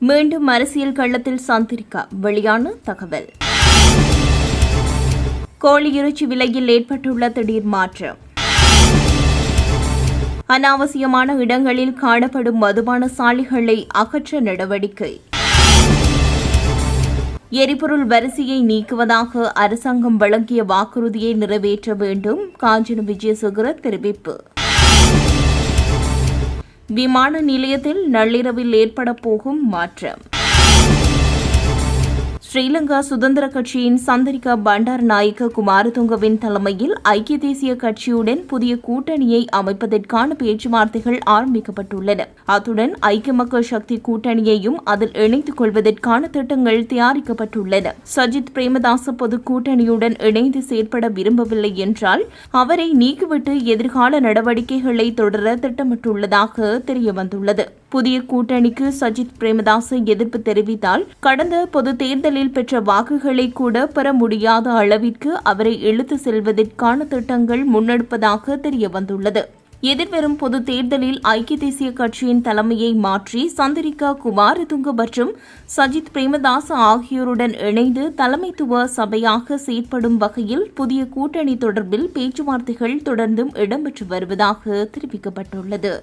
மீண்டும் அரசியல் கள்ளத்தில் சந்திரிகா வெளியான தகவல். கோழி இறைச்சி விலையில் ஏற்பட்டுள்ள திடீர் மாற்றம். அனாவசியமான இடங்களில் காணப்படும் மதுபான சாலைகளை அகற்ற நடவடிக்கை. எரிபொருள் வரிசையை நீக்குவதாக அரசாங்கம் வழங்கிய வாக்குறுதியை நிறைவேற்ற வேண்டும். காஞ்சன விஜயசுகர தெரிவிப்பு. விமான நிலையத்தில் நள்ளிரவில் ஏற்பட போகும் மாற்றம். ஸ்ரீலங்கா சுதந்திர கட்சியின் சந்திரிகா பண்டார் நாயக்க குமாரதுங்கவின் தலைமையில் ஐக்கிய தேசிய கட்சியுடன் புதிய கூட்டணியை அமைப்பதற்கான பேச்சுவார்த்தைகள் ஆரம்பிக்கப்பட்டுள்ளன. அத்துடன் ஐக்கிய மக்கள் சக்தி கூட்டணியையும் அதில் இணைத்துக் கொள்வதற்கான திட்டங்கள் தயாரிக்கப்பட்டுள்ளன. சஜித் பிரேமதாச பொது கூட்டணியுடன் இணைந்து செயற்பட விரும்பவில்லை என்றால் அவரை நீக்கிவிட்டு எதிர்கால நடவடிக்கைகளை தொடர திட்டமிட்டுள்ளதாக தெரியவந்துள்ளது. புதிய கூட்டணிக்கு சஜித் பிரேமதாச எதிர்ப்பு தெரிவித்தால் கடந்த பொது தேர்தலில் பெற்ற வாக்குகளை கூட பெற முடியாத அளவிற்கு அவரை இழுத்து செல்வதற்கான திட்டங்கள் முன்னெடுப்பதாக தெரியவந்துள்ளது. எதிர்வரும் பொது தேர்தலில் ஐக்கிய தேசிய கட்சியின் தலைமையை மாற்றி சந்திரிகா குமாரதுங்க மற்றும் சஜித் பிரேமதாச ஆகியோருடன் இணைந்து தலைமைத்துவ சபையாக செயற்படும் வகையில் புதிய கூட்டணி தொடர்பில் பேச்சுவார்த்தைகள் தொடர்ந்தும் இடம்பெற்று வருவதாக தெரிவிக்கப்பட்டுள்ளது.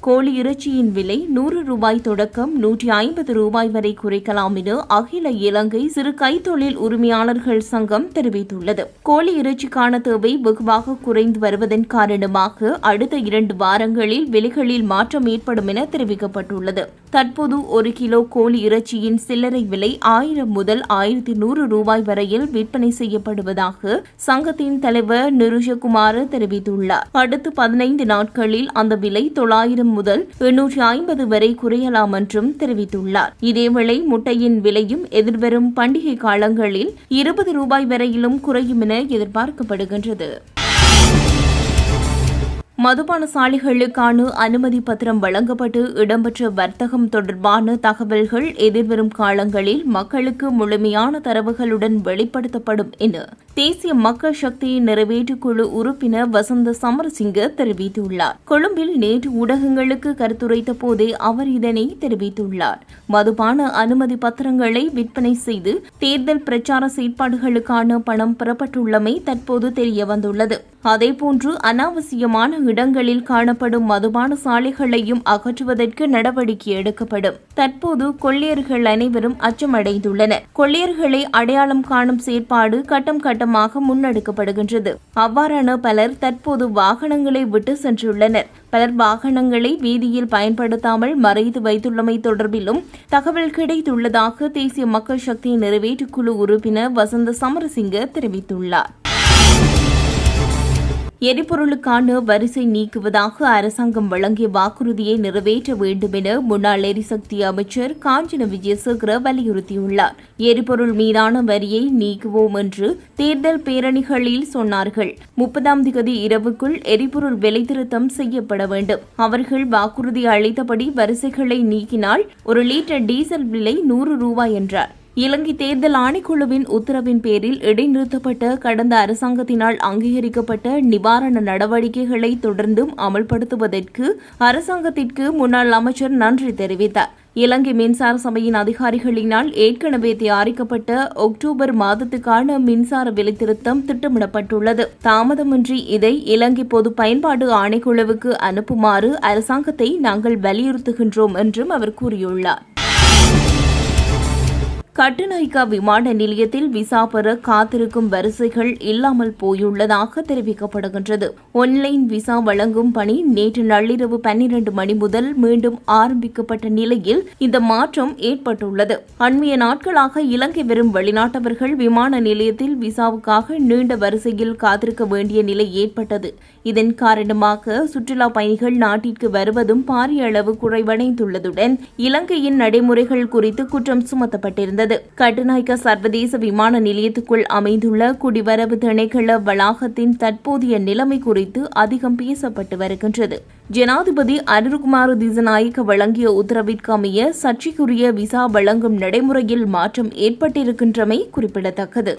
கோழி இறைச்சியின் விலை நூறு ரூபாய் தொடக்கம் நூற்றி ஐம்பது ரூபாய் வரை குறைக்கலாம் என அகில இலங்கை சிறு கைத்தொழில் உரிமையாளர்கள் சங்கம் தெரிவித்துள்ளது. கோழி இறைச்சிக்கான தேவை வெகுவாக குறைந்து வருவதன் காரணமாக அடுத்த இரண்டு வாரங்களில் விலைகளில் மாற்றம் ஏற்படும் என தெரிவிக்கப்பட்டுள்ளது. தற்போது ஒரு கிலோ கோழி இறைச்சியின் சில்லறை விலை ஆயிரம் முதல் ஆயிரத்தி நூறு ரூபாய் வரையில் விற்பனை செய்யப்படுவதாக சங்கத்தின் தலைவர் நிருஷகுமார் தெரிவித்துள்ளார். அடுத்த பதினைந்து நாட்களில் அந்த விலை தொள்ளாயிரம் முதல் எண்ணூற்றி ஐம்பது வரை குறையலாம் என்றும் தெரிவித்துள்ளார். இதேவேளை முட்டையின் விலையும் எதிர்வரும் பண்டிகை காலங்களில் இருபது ரூபாய் வரையிலும் குறையும் என எதிர்பார்க்கப்படுகின்றது. மதுபானசாலிகளுக்கான அனுமதி பத்திரம் வழங்கப்பட்டு இடம்பெற்ற வர்த்தகம் தொடர்பான தகவல்கள் எதிர்வரும் காலங்களில் மக்களுக்கு முழுமையான தரவுகளுடன் வெளிப்படுத்தப்படும் என தேசிய மக்கள் சக்தி நிறைவேற்றுக் குழு உறுப்பினர் வசந்த சமரசிங்க தெரிவித்துள்ளார். கொழும்பில் நேற்று ஊடகங்களுக்கு கருத்துரைத்த போதே அவர் இதனை தெரிவித்துள்ளார். மதுபான அனுமதி பத்திரங்களை விற்பனை செய்து தேர்தல் பிரச்சார செயற்பாடுகளுக்கான பணம் பெறப்பட்டுள்ளமை தற்போது தெரியவந்துள்ளது. அதேபோன்று அனாவசியமான இடங்களில் காணப்படும் மதுபான சாலைகளையும் அகற்றுவதற்கு நடவடிக்கை எடுக்கப்படும். தற்போது கொள்ளையர்கள் அனைவரும் அச்சமடைந்துள்ளனர். கொள்ளையர்களை அடையாளம் காணும் செயற்பாடு கட்டம் கட்டமாக முன்னெடுக்கப்படுகின்றது. அவ்வாறான பலர் தற்போது வாகனங்களை விட்டு சென்றுள்ளனர். பலர் வாகனங்களை வீதியில் பயன்படுத்தாமல் மறைத்து வைத்துள்ளமை தொடர்பிலும் தகவல் கிடைத்துள்ளதாக தேசிய மக்கள் சக்தி நிறைவேற்றுக்குழு உறுப்பினர் வசந்த சமரசிங்க தெரிவித்துள்ளார். எரிபொருளுக்கான வரிசை நீக்குவதாக அரசாங்கம் வழங்கிய வாக்குறுதியை நிறைவேற்ற வேண்டும் என முன்னாள் எரிசக்தி அமைச்சர் காஞ்சன விஜயசேகர வலியுறுத்தியுள்ளார். எரிபொருள் மீதான வரியை நீக்குவோம் என்று தேர்தல் பேரணிகளில் சொன்னார்கள். முப்பதாம் திகதி இரவுக்குள் எரிபொருள் விலை திருத்தம் செய்யப்பட வேண்டும். அவர்கள் வாக்குறுதி அளித்தபடி வரிசைகளை நீக்கினால் ஒரு லிட்டர் டீசல் விலை நூறு ரூபாய் என்றார். இலங்கை தேர்தல் ஆணைக்குழுவின் உத்தரவின் பேரில் இடைநிறுத்தப்பட்ட கடந்த அரசாங்கத்தினால் அங்கீகரிக்கப்பட்ட நிவாரண நடவடிக்கைகளை தொடர்ந்தும் அமல்படுத்துவதற்கு அரசாங்கத்திற்கு முன்னாள் அமைச்சர் நன்றி தெரிவித்தார். இலங்கை மின்சார சபையின் அதிகாரிகளினால் ஏற்கனவே தயாரிக்கப்பட்ட அக்டோபர் மாதத்துக்கான மின்சார விலை திருத்தம் திட்டமிடப்பட்டுள்ளது. தாமதமின்றி இதை இலங்கை பொது பயன்பாடு ஆணைக்குழுவுக்கு அனுப்புமாறு அரசாங்கத்தை நாங்கள் வலியுறுத்துகின்றோம் என்றும் அவர் கூறியுள்ளார். கட்டுநாய்க்கா விமான நிலையத்தில் விசா பெற காத்திருக்கும் வரிசைகள் இல்லாமல் போயுள்ளதாக தெரிவிக்கப்படுகின்றது. ஒன்லைன் விசா வழங்கும் பணி நேற்று நள்ளிரவு பன்னிரண்டு மணி முதல் மீண்டும் ஆரம்பிக்கப்பட்ட நிலையில் இந்த மாற்றம் ஏற்பட்டுள்ளது. அண்மைய நாட்களாக இலங்கை வரும் வெளிநாட்டவர்கள் விமான நிலையத்தில் விசாவுக்காக நீண்ட வரிசையில் காத்திருக்க வேண்டிய நிலை ஏற்பட்டது. இதன் காரணமாக சுற்றுலா பயணிகள் நாட்டிற்கு வருவதும் பாரிய அளவு குறைவடைந்துள்ளதுடன் இலங்கையின் நடைமுறைகள் குறித்து குற்றம் சுமத்தப்பட்டிருந்தது. கட்டுநாயக்க சர்வதேச விமான நிலையத்துக்குள் அமைந்துள்ள குடிவரவு திணைக்கள வளாகத்தின் தற்போதைய நிலைமை குறித்து அதிகம் பேசப்பட்டு வருகின்றது. ஜனாதிபதி அருண்குமார் திசநாயக்க வழங்கிய உத்தரவிற்கு அமைய சர்ச்சைக்குரிய விசா வழங்கும் நடைமுறையில் மாற்றம் ஏற்பட்டிருக்கின்றமை குறிப்பிடத்தக்கது.